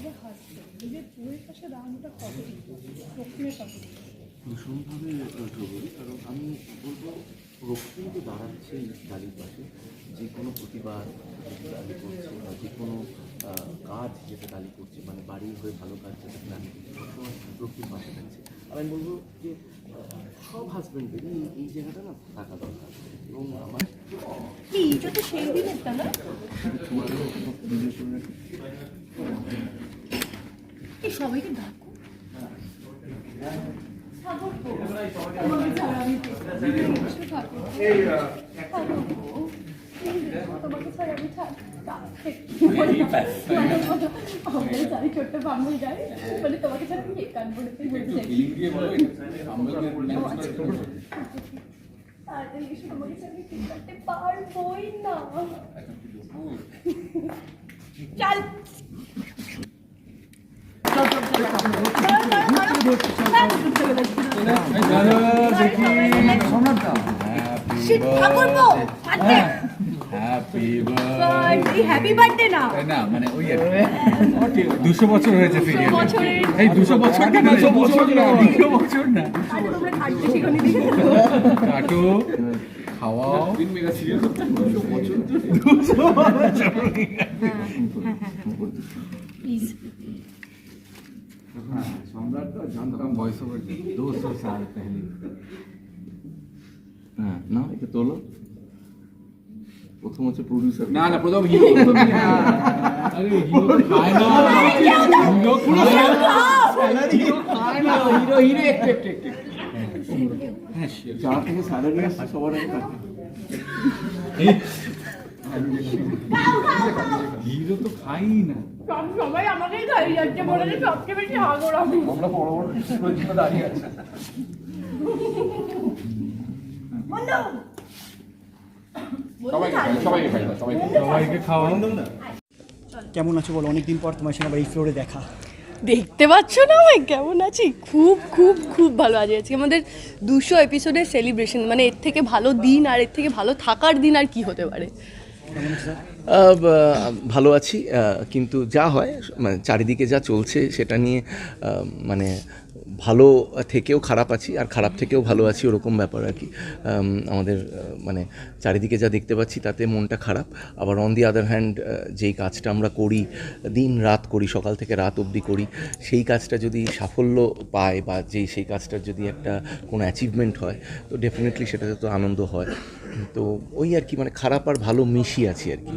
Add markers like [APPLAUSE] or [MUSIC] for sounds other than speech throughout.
এ husband নিজের বউয়ের পাশে দাঁড়ানোটা কতদিন রক্তিমের কতদিন ভীষণভাবে জরুরি কারণ আমি বলব রক্তিম তো দাঁড়াচ্ছেই ডালির পাশে। যে কোনো প্রতিবাদ যেটা ডালি করছে বা যে কোনো কাজ যেটা ডালি করছে মানে বাড়ির হয়ে ভালো কাজ যেটা ডালি করছে সবসময় রক্তিম পাশে থাকছে। আর আমি বলব যে সব হাজব্যান্ডেরই এই- জায়গাটা না থাকা দরকার। এবং আমার সেই দিনেরটা [LAUGHS] না সবাইকে ডাকো চল Shit, ঠাকুরপো, birthday. Happy birthday, happy birthday না না মানে ওই আর কি। দুশো বছর হয়েছে এই দুশো বছর না দুশো বছর না দুশো বছর না। কাটো খাওয়াও। প্লিজ সম্রাট তো জানতাম ভয়েস ওভার দो सौ साल पहले হ্যাঁ না এটা তোলো প্রথম হচ্ছে প্রডিউসার না না প্রথম হিরো আরে হিরো খায় না হিরো খায় না হিরো খায় না হিরো হিরো একটু একটু একটু হ্যাঁ sure. যার থেকে স্যালারি আসছে সবার আগে তাকে। হিরো তো খাই না। সব সবাই আমাকেই খাইয়ে যাচ্ছে বলে যে সবচেয়ে বেশি হাগর আমি। আমরা বড় বড় প্রতিভা দাঁড়িয়ে আছে। সবাইকে খাই সবাইকে খাই সবাইকে সবাইকে খাওয়া। কেমন আছো বলো? অনেকদিন পর তোমার সঙ্গে আবার এই ফ্লোরে দেখা। দেখতে পাচ্ছ না ভাই কেমন আছি? খুব খুব খুব ভালো আছি। আজকে আমাদের দুশো এপিসোডের সেলিব্রেশন মানে এর থেকে ভালো দিন আর এর থেকে ভালো থাকার দিন আর কি হতে পারে? ভালো আছি কিন্তু যা হয় মানে চারিদিকে যা চলছে সেটা নিয়ে মানে ভালো থেকেও খারাপ আছি আর খারাপ থেকেও ভালো আছি ওরকম ব্যাপার আর কি। আমাদের মানে চারিদিকে যা দেখতে পাচ্ছি তাতে মনটা খারাপ। আবার অন দি আদার হ্যান্ড যেই কাজটা আমরা করি, দিন রাত করি, সকাল থেকে রাত অবধি করি, সেই কাজটা যদি সাফল্য পায় বা যেই, সেই কাজটার যদি একটা কোনো অ্যাচিভমেন্ট হয়, তো ডেফিনেটলি সেটাতে তো আনন্দ হয়। তো ওই আর কি মানে খারাপ আর ভালো মিশিয়ে আছি আর কি।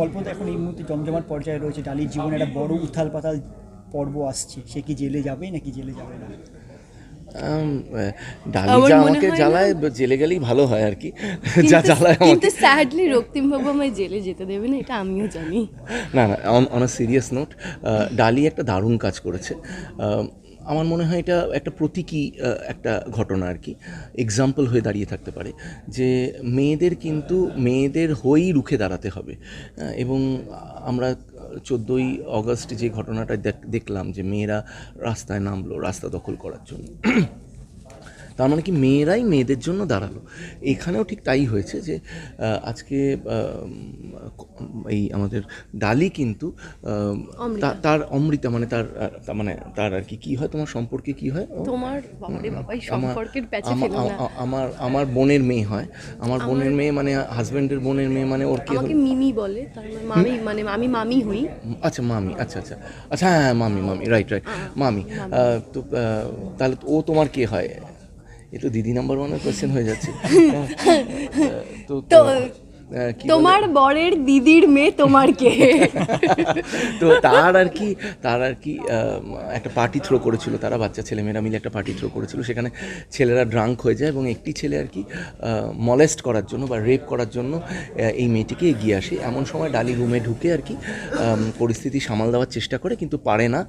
গল্প তো এখন এই মুহূর্তে জমজমাট পর্যায়ে রয়েছে, ডালির জীবনে একটা বড় উথাল পাতাল পর্ব আসছে? সে কি জেলে যাবে নাকি জেলে যাবে না? আমাকে জ্বালায় জেলে গেলেই ভালো হয় আর কি। [LAUGHS] যা জ্বালায় কিন্তু স্যাডলি রক্তিম বাবু আমায় জেলে যেতে দেবে না এটা আমিও জানি। না না অন আ সিরিয়াস নোট ডালি একটা দারুণ কাজ করেছে। আমার মনে হয় এটা একটা প্রতীকী একটা ঘটনা আর কি। এক্সাম্পল হয়ে দাঁড়িয়ে থাকতে পারে যে মেয়েদের কিন্তু মেয়েদের হয়েই রুখে দাঁড়াতে হবে। এবং আমরা চোদ্দোই অগস্ট যে ঘটনাটা দেখ- দেখলাম যে মেয়েরা রাস্তায় নামলো, রাস্তা দখল করার জন্য। তার মানে কি মেয়েরাই মেয়েদের জন্য দাঁড়াল। এখানেও ঠিক তাই হয়েছে যে আজকে এই আমাদের ডালি কিন্তু তার অমৃতা মানে তার মানে তার আর কি কি হয় তোমার সম্পর্কে কি হয়? তোমার আমার- আমার বোনের মেয়ে হয়। আমার বোনের মেয়ে মানে হাজবেন্ডের বোনের মেয়ে মানে ওর কি মিমি বলে তার মানে মামি মানে আমি মামি হই। আচ্ছা মামি আচ্ছা আচ্ছা। আচ্ছা হ্যাঁ হ্যাঁ মামি মামি রাইট রাইট মামি তো তাহলে তো ও তোমার কে হয়? এ তো দিদি নাম্বার ওয়ানের কোয়েশ্চেন হয়ে যাচ্ছে [LAUGHS] তো? তোমার বরের দিদির মেয়ে তোমার কে [LAUGHS] তো তার আর কি তার আর কি একটা পার্টি থ্রো করেছিল তারা বাচ্চা ছেলেমেয়েরা মিলে একটা পার্টি থ্রো করেছিল সেখানে ছেলেরা ড্রাঙ্ক হয়ে যায় এবং একটি ছেলে আর কি মলেস্ট করার জন্য বা রেপ করার জন্য এই মেয়েটিকে এগিয়ে আসে। এমন সময় ডালি রুমে ঢুকে আর কি পরিস্থিতি সামাল দেওয়ার চেষ্টা করে কিন্তু পারে না।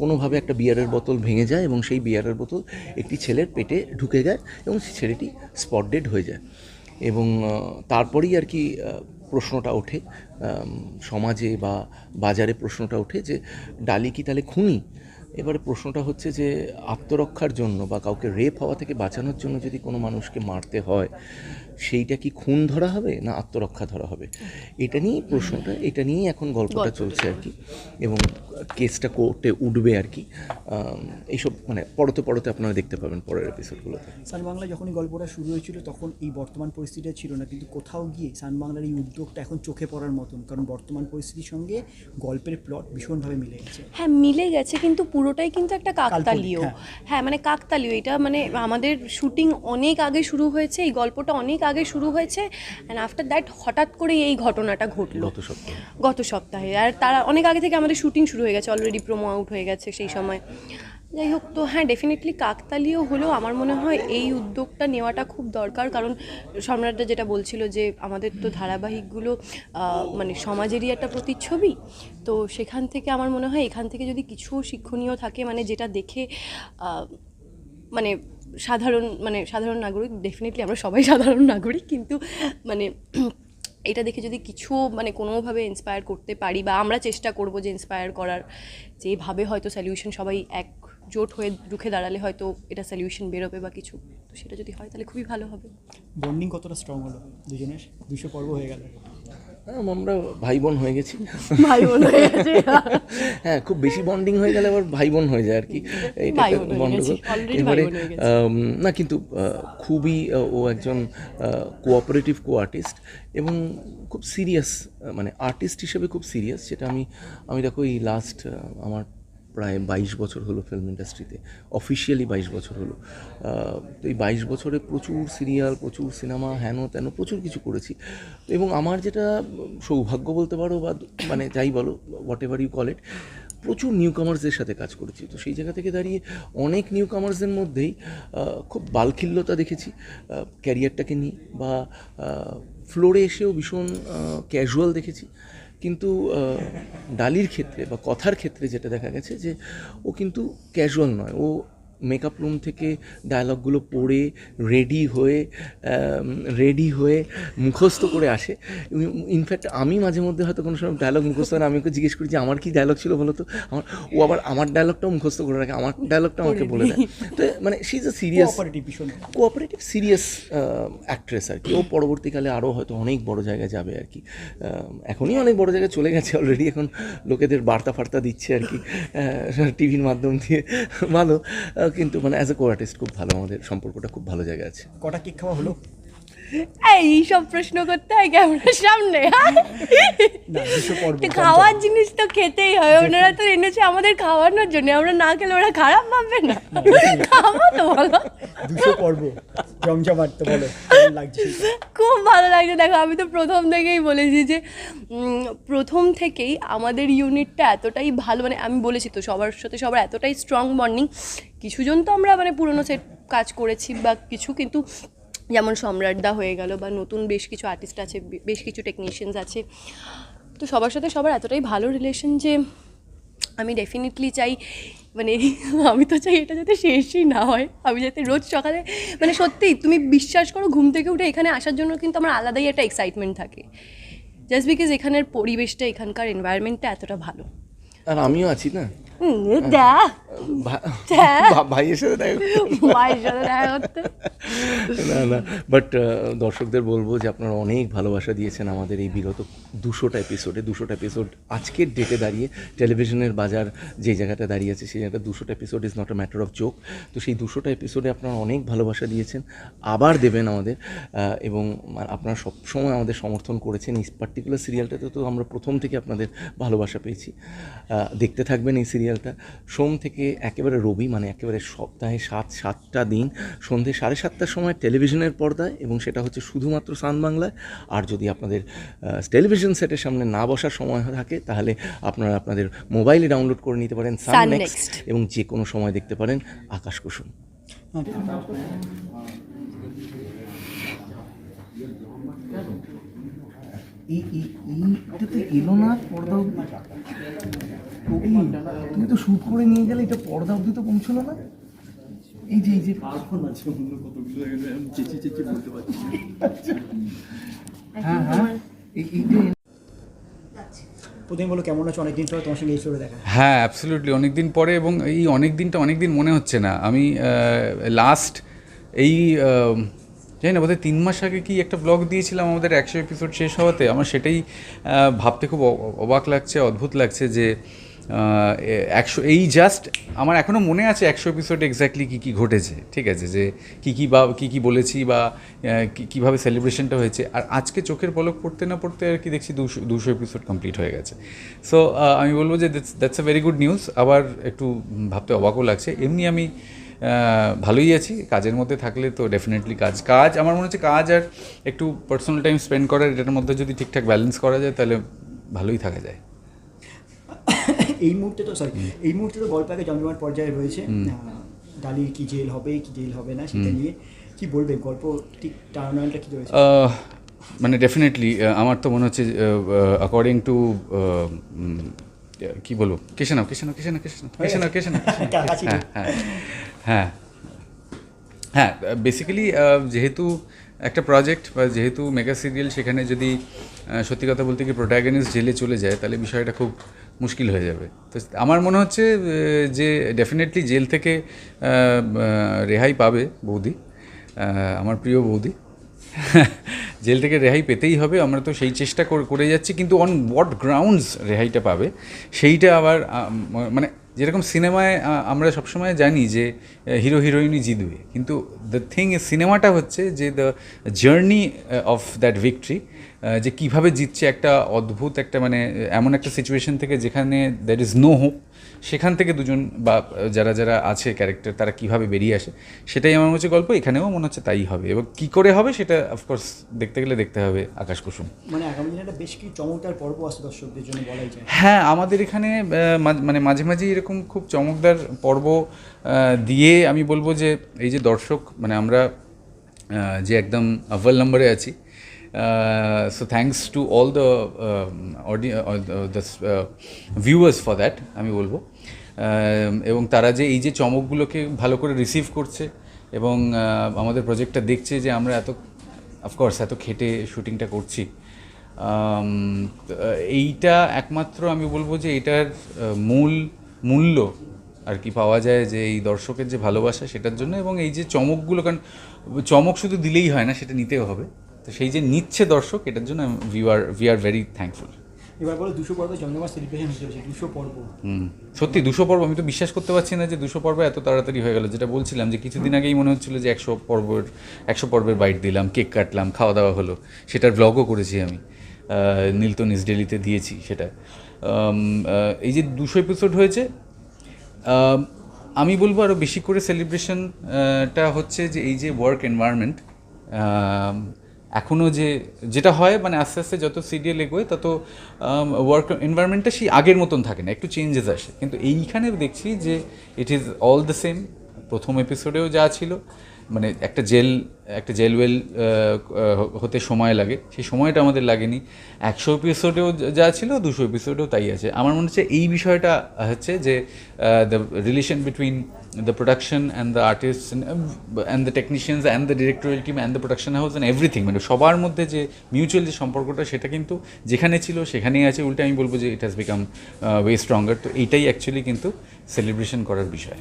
কোনোভাবে একটা বিয়ারের বোতল ভেঙে যায় এবং সেই বিয়ারের বোতল একটি ছেলের পেটে ঢুকে যায় এবং সেই ছেলেটি স্পট ডেড হয়ে যায়। এবং তারপরেই আর কি প্রশ্নটা ওঠে। সমাজে বা বাজারে প্রশ্নটা ওঠে যে, ডালি কি তাহলে খুনি? এবারে প্রশ্নটা হচ্ছে যে, আত্মরক্ষার জন্য বা কাউকে রেপ হওয়া থেকে বাঁচানোর জন্য যদি কোনো মানুষকে মারতে হয় সেইটা কি খুন ধরা হবে না আত্মরক্ষা ধরা হবে? এটা নিয়েই প্রশ্নটা এটা নিয়েই এখন গল্পটা চলছে আর কি। এবং কেসটা কোর্টে উঠবে আর কি। এইসব মানে পরতে পরতে আপনারা দেখতে পাবেন পরের এপিসোডগুলোতে সান বাংলা যখন এই গল্পটা শুরু হয়েছিল তখন এই বর্তমান পরিস্থিতিটা ছিল না। কিন্তু কোথাও গিয়ে সান বাংলার এই উদ্যোগটা এখন চোখে পড়ার মতন। কারণ বর্তমান পরিস্থিতির সঙ্গে গল্পের প্লট ভীষণভাবে মিলে গেছে। হ্যাঁ মিলে গেছে কিন্তু পুরোটাই কিন্তু একটা কাকতালীয়। হ্যাঁ। হ্যাঁ মানে কাকতালীয়। এটা মানে আমাদের শুটিং অনেক আগে শুরু হয়েছে এই গল্পটা অনেক আগে শুরু হয়েছে অ্যান্ড আফটার দ্যাট হঠাৎ করে এই ঘটনাটা ঘটলো। গত সপ্তাহে। গত সপ্তাহে। আর তারা অনেক আগে থেকে আমাদের শুটিং শুরু হয়ে গেছে অলরেডি প্রোমো আউট হয়ে গেছে সেই সময়। যাই হোক তো হ্যাঁ ডেফিনেটলি কাকতালীয় হলেও আমার মনে হয় এই উদ্যোগটা নেওয়াটা খুব দরকার কারণ সম্রাটটা যেটা বলছিল যে আমাদের তো ধারাবাহিকগুলো মানে সমাজেরই একটা প্রতিচ্ছবি তো সেখান থেকে আমার মনে হয় এখান থেকে যদি কিছু শিক্ষণীয় থাকে মানে যেটা দেখে মানে সাধারণ মানে সাধারণ নাগরিক ডেফিনেটলি আমরা সবাই সাধারণ নাগরিক, কিন্তু মানে এটা দেখে যদি কিছু মানে কোনোভাবে ইন্সপায়ার করতে পারি বা আমরা চেষ্টা করব যে ইন্সপায়ার করার যেভাবে হয়তো সলিউশন সবাই একজোট হয়ে রুখে দাঁড়ালে হয়তো এটা সলিউশন বেরোবে বা কিছু। তো সেটা যদি হয় তাহলে খুবই ভালো হবে। বন্ডিং কতটা স্ট্রং হলো দুজনের? দুশো পর্ব হয়ে গেল। আমরা ভাই বোন হয়ে গেছি। ভাই বোন হয়ে গেছে। [LAUGHS] হ্যাঁ খুব বেশি বন্ডিং হয়ে গেলে আবার ভাই বোন হয়ে যায় আর কি। [LAUGHS] এইটা হয়ে গন্ডগোল। এবারে হয়ে না কিন্তু খুবই ও একজন কোঅপারেটিভ কো আর্টিস্ট এবং খুব সিরিয়াস মানে আর্টিস্ট হিসেবে খুব সিরিয়াস যেটা আমি আমি দেখো এই লাস্ট আমার প্রায় বাইশ বছর হলো ফিল্ম ইন্ডাস্ট্রিতে অফিসিয়ালি বাইশ বছর হলো। তো এই বাইশ বছরে প্রচুর সিরিয়াল প্রচুর সিনেমা হেন তেন, প্রচুর কিছু করেছি। এবং আমার যেটা সৌভাগ্য বলতে পারো বা মানে যাই বলো whatever you call it প্রচুর নিউ কামার্সদের সাথে কাজ করেছি। তো সেই জায়গা থেকে দাঁড়িয়ে অনেক নিউ কামার্সদের মধ্যেই খুব বালখিল্যতা দেখেছি। ক্যারিয়ারটাকে নিয়ে বা ফ্লোরে এসেও ভীষণ ক্যাজুয়াল দেখেছি। কিন্তু ডালির ক্ষেত্রে বা কথার ক্ষেত্রে যেটা দেখা গেছে যে ও কিন্তু ক্যাজুয়াল নয়। ও মেকআপ রুম থেকে ডায়লগগুলো পড়ে রেডি হয়ে রেডি হয়ে মুখস্থ করে আসে। ইনফ্যাক্ট আমি মাঝে মধ্যে হয়তো কোনো সময় ডায়লগ মুখস্থ না, আমি ওকে জিজ্ঞেস করি যে আমার কি ডায়লগ ছিল বলো তো? আমার ও আবার আমার ডায়লগটাও মুখস্থ করে রাখে আমার ডায়লগটা আমাকে বলে দেয়। তো মানে she is a serious cooperative serious actress আর কি। ও পরবর্তীকালে আরও হয়তো অনেক বড় জায়গায় যাবে আর কি। এখনই অনেক বড় জায়গায় চলে গেছে অলরেডি এখন লোকেদের বার্তা ফার্তা দিচ্ছে আর কি টিভির মাধ্যম দিয়ে। ভালো কিন্তু মানে অ্যাজ এ কো আর্টিস্ট খুব ভালো আমাদের সম্পর্কটা খুব ভালো জায়গায় আছে। কটা কেক খাওয়া হলো? এই সব প্রশ্ন করতে হয় ক্যামেরার সামনে? খাওয়ার জিনিস তো খেতেই হয় ওনারা তো এনেছে আমাদের খাওয়ানোর জন্য আমরা না খেলে ওরা খারাপ ভাববে না। খাব তো বলো। দুশো পর্ব জমজমাট তো বলো? খুব ভালো লাগছে। দেখো আমি তো প্রথম থেকেই বলেছি যে প্রথম থেকেই আমাদের ইউনিটটা এতটাই ভালো মানে আমি বলেছি তো সবার সাথে সবার এতটাই স্ট্রং বন্ডিং কিছুজন তো আমরা মানে পুরনো সেট কাজ করেছি বা কিছু কিন্তু যেমন সম্রাটদা হয়ে গেল বা নতুন বেশ কিছু আর্টিস্ট আছে বেশ কিছু টেকনিশিয়ানস আছে। তো সবার সাথে সবার এতটাই ভালো রিলেশন যে আমি ডেফিনেটলি চাই মানে [LAUGHS] আমি তো চাই এটা যাতে শেষই না হয়। আমি যাতে রোজ সকালে মানে সত্যিই তুমি বিশ্বাস করো ঘুম থেকে উঠে এখানে আসার জন্য কিন্তু আমার আলাদাই একটা এক্সাইটমেন্ট থাকে। জাস্ট বিকজ এখানের পরিবেশটা, এখানকার এনভায়রনমেন্টটা এতটা ভালো। আর আমিও আছি না? দা ভা-। ভা- ভাইয়ের সাথে দেখা সাথে দেখা করতে। না না বাট দর্শকদের বলব যে আপনারা অনেক ভালোবাসা দিয়েছেন আমাদের এই বিগত দুশোটা এপিসোডে দুশোটা এপিসোড আজকের ডেটে দাঁড়িয়ে। টেলিভিশনের বাজার যে জায়গাটা দাঁড়িয়ে আছে সেই জায়গাটা দুশোটা episode is not a matter of joke তো সেই দুশোটা এপিসোডে আপনারা অনেক ভালোবাসা দিয়েছেন আবার দেবেন আমাদের এবং আপনারা সবসময় আমাদের সমর্থন করেছেন। এই পার্টিকুলার সিরিয়ালটাতে তো আমরা প্রথম থেকে আপনাদের ভালোবাসা পেয়েছি। দেখতে থাকবেন এই সিরিয়ালটা সোম থেকে একেবারে রবি মানে একেবারে সপ্তাহে সাত সাতটা দিন সন্ধে সাড়ে সাতটার সময় টেলিভিশনের পর্দায় এবং সেটা হচ্ছে শুধুমাত্র সান বাংলায়। আর যদি আপনাদের টেলিভিশন সেটের সামনে না বসার সময় থাকে তাহলে আপনারা আপনাদের মোবাইলে ডাউনলোড করে নিতে পারেন সান নেক্সট। এবং যে কোনো সময় দেখতে পারেন আকাশ কুসুম। এই এই এইটা তো এলো না পর্দা এই, তুমি তো শ্যুট করে নিয়ে গেলে এটা পর্দা অবধি তো পৌঁছলো না? এই যে এই যে। হ্যাঁ হ্যাঁ। এই এই যে প্রথমে বলো কেমন আছো? অনেকদিন পরে তোমার সঙ্গে এই চলে দেখা। হ্যাঁ অ্যাবসলিউটলি অনেক দিন পরে এবং এই অনেক দিনটা অনেক দিন মনে হচ্ছে না। আমি লাস্ট এই জানি না বোধহয় তিন মাস আগে কি একটা ব্লগ দিয়েছিলাম আমাদের একশো এপিসোড শেষ হওয়াতে। আমার সেটাই ভাবতে খুব অবাক লাগছে অদ্ভুত লাগছে যে একশো, এই জাস্ট আমার এখনও মনে আছে একশো এপিসোডে এক্স্যাক্টলি কী কী ঘটেছে, ঠিক আছে? যে কী কী বা, কী কী বলেছি বা কীভাবে সেলিব্রেশনটা হয়েছে। আর আজকে চোখের পলক পড়তে না পড়তে আর কি দেখছি দুশো দুশো এপিসোড কমপ্লিট হয়ে গেছে। সো আমি বলব যে that's a very good news আবার একটু ভাবতে অবাকও লাগছে। এমনি আমি ভালোই আছি। কাজের মধ্যে থাকলে তো ডেফিনেটলি কাজ কাজ আমার মনে হচ্ছে কাজ আর একটু পার্সোনাল টাইম স্পেন্ড করার, এটার মধ্যে যদি ঠিকঠাক ব্যালেন্স করা যায়, তাহলে ভালোই থাকা যায়। এই মুহূর্তে তো সরি এই মুহূর্তে তো গল্প একটা জমজমাট পর্যায়ে রয়েছে। ডালির কি জেল হবে কি জেল হবে না সেটা নিয়ে কি বলবে গল্প ঠিক টার্নালটা কি রয়েছে? মানে ডেফিনেটলি আমার তো মনে হচ্ছে অ্যাকর্ডিং টু কি বলব? কেশে নাও কেশে নাও কেশে নাও কেশে নাও কেশে নাও কেশে নাও [LAUGHS] কাছাকাছি হ্যাঁ হ্যাঁ। হ্যাঁ হ্যাঁ বেসিক্যালি যেহেতু একটা প্রজেক্ট বা যেহেতু মেগা সিরিয়াল সেখানে যদি সত্যি কথা বলতে কি প্রোটাগনিস্ট জেলে চলে যায় তাহলে বিষয়টা খুব মুশকিল হয়ে যাবে। তো আমার মনে হচ্ছে যে ডেফিনেটলি জেল থেকে রেহাই পাবে বৌদি আমার প্রিয় বৌদি। [LAUGHS] জেল থেকে রেহাই পেতেই হবে, আমরা তো সেই চেষ্টা করে যাচ্ছি, কিন্তু অন হোয়াট গ্রাউন্ডস রেহাইটা পাবে, সেইটা আবার মানে যেরকম সিনেমায় আমরা সবসময় জানি যে হিরো হিরোইনই জিতবে, কিন্তু দ্য থিং সিনেমাটা হচ্ছে যে the journey of that victory যে কীভাবে জিতছে একটা অদ্ভুত একটা মানে এমন একটা সিচুয়েশন থেকে যেখানে দ্যার ইজ নো হোপ সেখান থেকে দুজন বা যারা যারা আছে ক্যারেক্টার তারা কীভাবে বেরিয়ে আসে সেটাই আমার হচ্ছে গল্প। এখানেও মনে হচ্ছে তাই হবে। এবং কী করে হবে সেটা অফকোর্স দেখতে গেলে দেখতে হবে আকাশ কুসুম। মানে আগামী দিনে একটা বেশ কিছু চমৎকার পর্ব আছে দর্শকদের জন্য বলাই যায়। হ্যাঁ আমাদের এখানে মানে মাঝে মাঝে এরকম খুব চমকদার পর্ব দিয়ে আমি বলব যে এই যে দর্শক মানে আমরা যে একদম আব্বাল নম্বরে আছি so thanks to all the the viewers for that আমি বলব। এবং তারা যে এই যে চমকগুলোকে ভালো করে রিসিভ করছে এবং আমাদের প্রজেক্টটা দেখছে যে আমরা এত অফকোর্স এত খেটে শুটিংটা করছি। আহ, এইটা একমাত্র আমি বলব যে এটার মূল মূল্য আর কি পাওয়া যায় যে এই দর্শকের যে ভালোবাসা সেটার জন্য এবং এই যে চমকগুলো কারণ চমক শুধু দিলেই হয় না সেটা নিতেও হবে। তো সেই যে নিচ্ছে দর্শক এটার জন্য we are we are very thankful এবার বলো দুশো পর্বে জমজমাট সেলিব্রেশন চলেছে দুশো পর্ব। হুম সত্যি দুশো পর্ব আমি তো বিশ্বাস করতে পারছি না যে দুশো পর্ব এত তাড়াতাড়ি হয়ে গেল। যেটা বলছিলাম যে কিছুদিন আগেই মনে হচ্ছিল যে একশো পর্বের একশো পর্বের বাইট দিলাম কেক কাটলাম খাওয়া দাওয়া হলো। সেটার ব্লগও করেছি আমি। আহ, নীলতো নিজ ডেলিতে দিয়েছি সেটা। এই যে দুশো এপিসোড হয়েছে আমি বলব আরও বেশি করে সেলিব্রেশনটা হচ্ছে যে এই যে ওয়ার্ক এনভায়রনমেন্ট এখনও যে, যেটা হয় মানে আস্তে আস্তে যত সিরিয়াল এগোয়, তত ওয়ার্ক এনভায়রনমেন্টটা সেই আগের মতন থাকে না, একটু চেঞ্জেস আসে। কিন্তু এইখানে দেখছি যে it is all the same প্রথম এপিসোডেও যা ছিল মানে একটা জেল একটা জেল ওয়েল হতে সময় লাগে। সেই সময়টা আমাদের লাগেনি। একশো এপিসোডেও যা ছিল, দুশো এপিসোডেও তাই আছে। আমার মনে হচ্ছে এই বিষয়টা হচ্ছে যে the relation between the production and the artist and the technicians and the directorial team and the production house and everything মানে সবার মধ্যে যে মিউচুয়াল যে সম্পর্কটা, সেটা কিন্তু যেখানে ছিল সেখানেই আছে। উল্টে আমি বলব যে it has become way stronger তো এইটাই অ্যাকচুয়ালি কিন্তু সেলিব্রেশন করার বিষয়।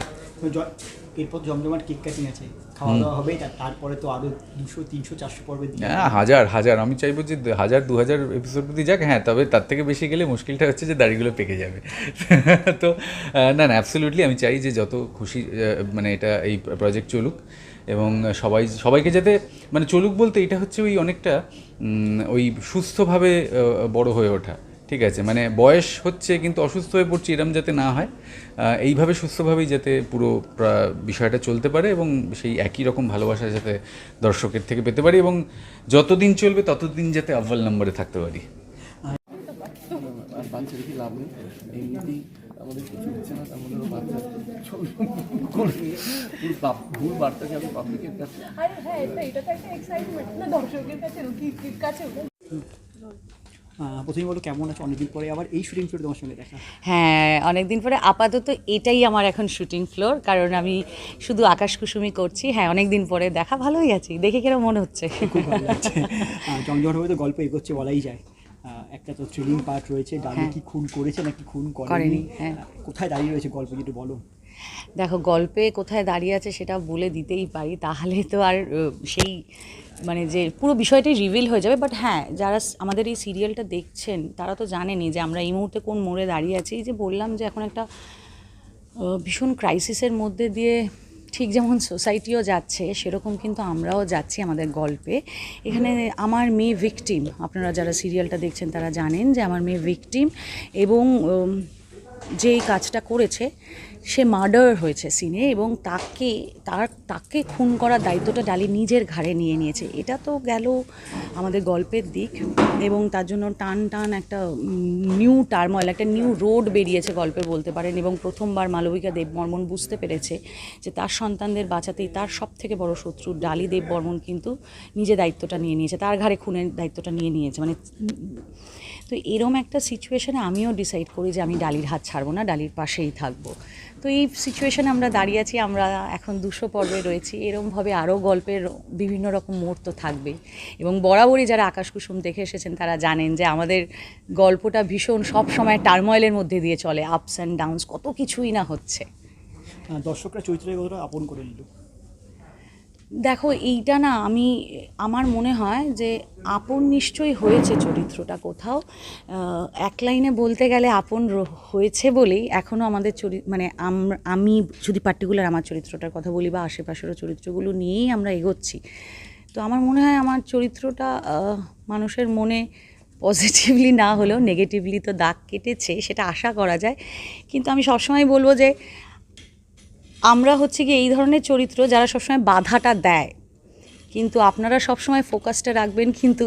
এরপর জমজমাট কেক কাটিং আছে। খাওয়া দাওয়া হবে তারপরে তো আরও দুশো তিনশো চারশো পর্বের দিকে হ্যাঁ হাজার হাজার। আমি চাইব যে হাজার দু হাজার এপিসোড অব্দি যাক হ্যাঁ তবে তার থেকে বেশি গেলে মুশকিলটা হচ্ছে যে দাড়িগুলো পেকে যাবে। [LAUGHS] তো না না অ্যাবসলিউটলি আমি চাই যে যত খুশি মানে এটা এই প্রজেক্ট চলুক এবং সবাই সবাইকে যাতে মানে চলুক বলতে এটা হচ্ছে ওই অনেকটা ওই সুস্থভাবে বড় হয়ে ওঠা। ঠিক আছে মানে বয়স হচ্ছে কিন্তু অসুস্থ হয়ে পড়ছে এরম যাতে না হয় এইভাবে সুস্থভাবেই যাতে পুরো বিষয়টা চলতে পারে এবং সেই একই রকম ভালোবাসা যাতে দর্শকের থেকে পেতে পারি এবং যতদিন চলবে ততদিন যাতে আব্বাল নম্বরে থাকতে পারি। আমাদের কিছু হচ্ছে না তার মধ্যে বাচ্চা ভুল যাবে পাবলিকের কাছে হ্যাঁ প্রথমেই বলো কেমন আছে? অনেকদিন পরে আবার এই শুটিং ফ্লোরে তোমার সঙ্গে দেখা। হ্যাঁ অনেকদিন পরে আপাতত এটাই আমার এখন শুটিং ফ্লোর কারণ আমি শুধু আকাশ কুসুমি করছি। হ্যাঁ অনেকদিন পরে দেখা ভালোই আছি। দেখে কেন মনে হচ্ছে? [LAUGHS] খুব ভালো লাগছে। তো গল্প এগোচ্ছে বলাই যায়। একটা তো থ্রিলিং পার্ট রয়েছে। ডালি হ্যাঁ। কি খুন করেছে নাকি খুন করেনি? হ্যাঁ। কোথায় দাঁড়িয়ে রয়েছে গল্প যদি বলো? দেখো, গল্পে কোথায় দাঁড়িয়ে আছে সেটা বলে দিতেই পারি। তাহলে তো আর সেই মানে যে পুরো বিষয়টাই রিভিল হয়ে যাবে। বাট হ্যাঁ যারা আমাদের এই সিরিয়ালটা দেখছেন, তারা তো জানেনই যে আমরা এই মুহূর্তে কোন মোড়ে দাঁড়িয়ে আছি। যে বললাম যে এখন একটা ভীষণ ক্রাইসিসের মধ্যে দিয়ে ঠিক যেমন সোসাইটিও যাচ্ছে, সেরকম কিন্তু আমরাও যাচ্ছি আমাদের গল্পে। এখানে আমার মেয়ে ভিকটিম আপনারা যারা সিরিয়ালটা দেখছেন তারা জানেন যে আমার মেয়ে ভিকটিম এবং যেই কাজটা করেছে সে মার্ডার হয়েছে সিনে এবং তাকে, তার, তাকে খুন করার দায়িত্বটা ডালি নিজের ঘাড়ে নিয়ে নিয়েছে। এটা তো গেল আমাদের গল্পের দিক এবং তার জন্য টান টান একটা নিউ টার্মল একটা নিউ রোড বেরিয়েছে গল্পে বলতে পারেন এবং প্রথমবার মালবিকা দেববর্মন বুঝতে পেরেছে যে তার সন্তানদের বাঁচাতেই তার সব থেকে বড় শত্রু ডালি দেববর্মন কিন্তু নিজে দায়িত্বটা নিয়ে নিয়েছে, তার ঘাড়ে খুনের দায়িত্বটা নিয়ে নিয়েছে। মানে তো এরম একটা সিচুয়েশানে আমিও ডিসাইড করি যে আমি ডালির হাত ছাড়বো না, ডালির পাশেই থাকব। তো এই সিচুয়েশনে আমরা দাঁড়িয়ে আছি, আমরা এখন দুশো পর্বে রয়েছি। এরমভাবে আরও গল্পের বিভিন্ন রকম মোড় তো থাকবেই এবং বরাবরই যারা আকাশ কুসুম দেখে এসেছেন, তারা জানেন যে আমাদের গল্পটা ভীষণ সব সময় টার্ময়েলের মধ্যে দিয়ে চলে আপস অ্যান্ড ডাউনস কত কিছুই না হচ্ছে। দর্শকরা চরিত্রের আপন করে নিল। দেখো, এইটা না আমি, আমার মনে হয় যে আপন নিশ্চয়ই হয়েছে চরিত্রটা কোথাও। এক লাইনে বলতে গেলে আপন হয়েছে বলেই এখনও আমাদের চরিত্র মানে আমি যদি পার্টিকুলার আমার চরিত্রটার কথা বলি বা আশেপাশেরও চরিত্রগুলো নিয়েই আমরা এগোচ্ছি। তো আমার মনে হয় আমার চরিত্রটা মানুষের মনে পজিটিভলি না হলেও নেগেটিভলি তো দাগ কেটেছে, সেটা আশা করা যায়। কিন্তু আমি সবসময় বলব যে আমরা হচ্ছে কি এই ধরনের চরিত্র যারা সবসময় বাধাটা দেয়, কিন্তু আপনারা সবসময় ফোকাসটা রাখবেন কিন্তু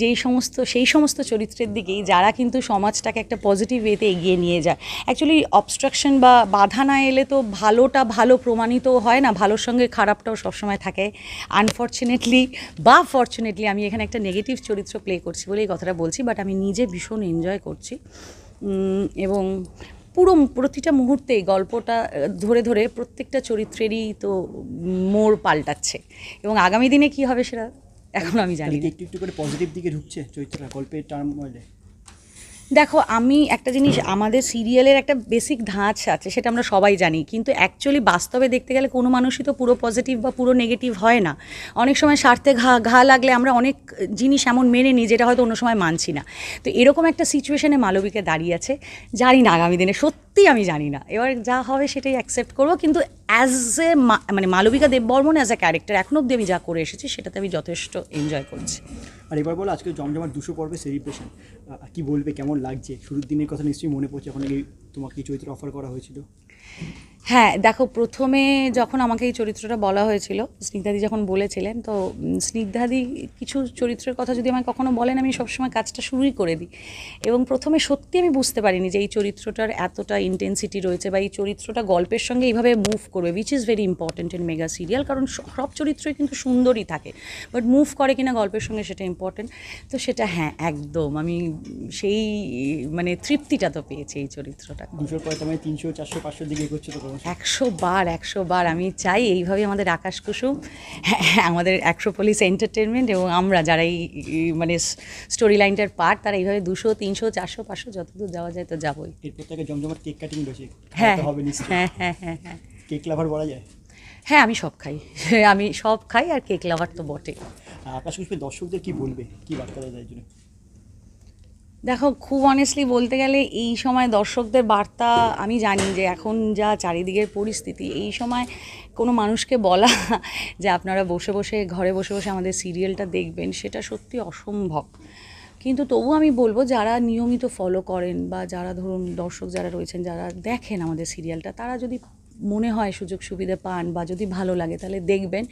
যেই সমস্ত, সেই সমস্ত চরিত্রের দিকেই যারা কিন্তু সমাজটাকে একটা পজিটিভ ওয়েতে এগিয়ে নিয়ে যায়। অ্যাকচুয়ালি অবস্ট্রাকশন বা বাধা না এলে তো ভালোটা ভালো প্রমাণিত হয় না, ভালোর সঙ্গে খারাপটাও সবসময় থাকে। আনফর্চুনেটলি বা ফর্চুনেটলি আমি এখানে একটা নেগেটিভ চরিত্র প্লে করছি বলে এই কথাটা বলছি বাট আমি নিজে ভীষণ এনজয় করছি। এবং পুরো প্রতিটা মুহূর্তে গল্পটা ধরে ধরে প্রত্যেকটা চরিত্রেরই তো মোড় পাল্টাচ্ছে। এবং আগামী দিনে কি হবে সেটা এখন আমি জানি একটু একটু করে পজিটিভ দিকে ঢুকছে চরিত্রটা, গল্পের টার্ম দেখো, আমি একটা জিনিস, আমাদের সিরিয়ালের একটা বেসিক ধাঁচ আছে, সেটা আমরা সবাই জানি। কিন্তু অ্যাকচুয়ালি বাস্তবে দেখতে গেলে কোনো মানুষই তো পুরো পজিটিভ বা পুরো নেগেটিভ হয় না। অনেক সময় স্বার্থে ঘা ঘা লাগলে আমরা অনেক জিনিস এমন মেনে নিই, যেটা হয়তো অন্য সময় মানছি না। তো এরকম একটা সিচুয়েশনে মালবিকা দাঁড়িয়ে আছে, জানি না আগামী দিনে, সত্যি আমি জানি না। এবার যা হবে সেটাই অ্যাকসেপ্ট করব, কিন্তু অ্যাজ এ মানে Malabika Debbarman as a character এখনও অবধি আমি যা করে এসেছি, সেটাতে আমি যথেষ্ট এনজয় করছি। আর এবার বলো, আজকে জমজমার দুশো পর্বে সেলিব্রেশন কি বলবে, কেমন লাগছে? শুরুর দিনের কথা নিশ্চয়ই মনে পড়ছে, এখন এই তোমাকে চরিত্র অফার করা হয়েছিল। হ্যাঁ দেখো, প্রথমে যখন আমাকে এই চরিত্রটা বলা হয়েছিল, স্নিগ্ধাদি যখন বলেছিলেন, তো স্নিগ্ধাদি কিছু চরিত্রের কথা যদি আমায় কখনো বলেন, আমি সবসময় কাজটা শুরুই করে দিই। এবং প্রথমে সত্যি আমি বুঝতে পারিনি যে এই চরিত্রটার এতটা ইন্টেন্সিটি রয়েছে বা এই চরিত্রটা গল্পের সঙ্গে এইভাবে মুভ করবে which is very important in mega serial কারণ সব চরিত্রই কিন্তু সুন্দরই থাকে। বাট মুভ করে কিনা গল্পের সঙ্গে সেটা ইম্পর্ট্যান্ট তো সেটা হ্যাঁ একদম, আমি সেই মানে তৃপ্তিটা তো পেয়েছি এই চরিত্রটা। তিনশো, চারশো, পাঁচশোর দিকে এগোচ্ছে তো একশো বার একশো বার। আমি চাই এইভাবে আমাদের আকাশ কুসুম [LAUGHS] আমাদের অ্যাক্সোপলিস এন্টারটেনমেন্ট এবং আমরা যারা এই মানে স্টোরি লাইনটার পার্ট তারা এইভাবে দুশো তিনশো চারশো পাঁচশো যতদূর যাওয়া যায় তো যাবোই। এরপর থেকে জমজমাট কেক কাটিং রয়েছে হ্যাঁ হবে হ্যাঁ হ্যাঁ হ্যাঁ হ্যাঁ। কেক লাভার বলা যায়? হ্যাঁ আমি সব খাই। [LAUGHS] আমি সব খাই আর কেক লাভার তো বটে আকাশ পুষ্পে দর্শকদের কি বলবে? কি বার্তা দেয় জন্য? দেখো, খুব অনেস্টলি বলতে গেলে এই সময় দর্শকদের বার্তা আমি জানি যে এখন যা চারিদিকের পরিস্থিতি, এই সময় কোনো মানুষকে বলা [LAUGHS] যে আপনারা বসে বসে, ঘরে বসে বসে আমাদের সিরিয়ালটা দেখবেন, সেটা সত্যি অসম্ভব। কিন্তু তবু আমি বলব, যারা নিয়মিত ফলো করেন বা যারা ধরুন দর্শক যারা রয়েছেন, যারা দেখেন আমাদের সিরিয়ালটা তারা যদি মনে হয় সুযোগ সুবিধা পান বা যদি ভালো লাগে, তাহলে দেখবেন।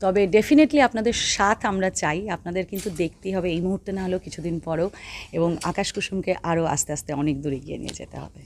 তবে ডেফিনেটলি আপনাদের সাথ আমরা চাই। আপনাদের কিন্তু দেখতেই হবে, এই মুহূর্তে না হলেও কিছুদিন পরও এবং আকাশ কুসুমকে আরও আস্তে আস্তে অনেক দূরে গিয়ে নিয়ে যেতে হবে।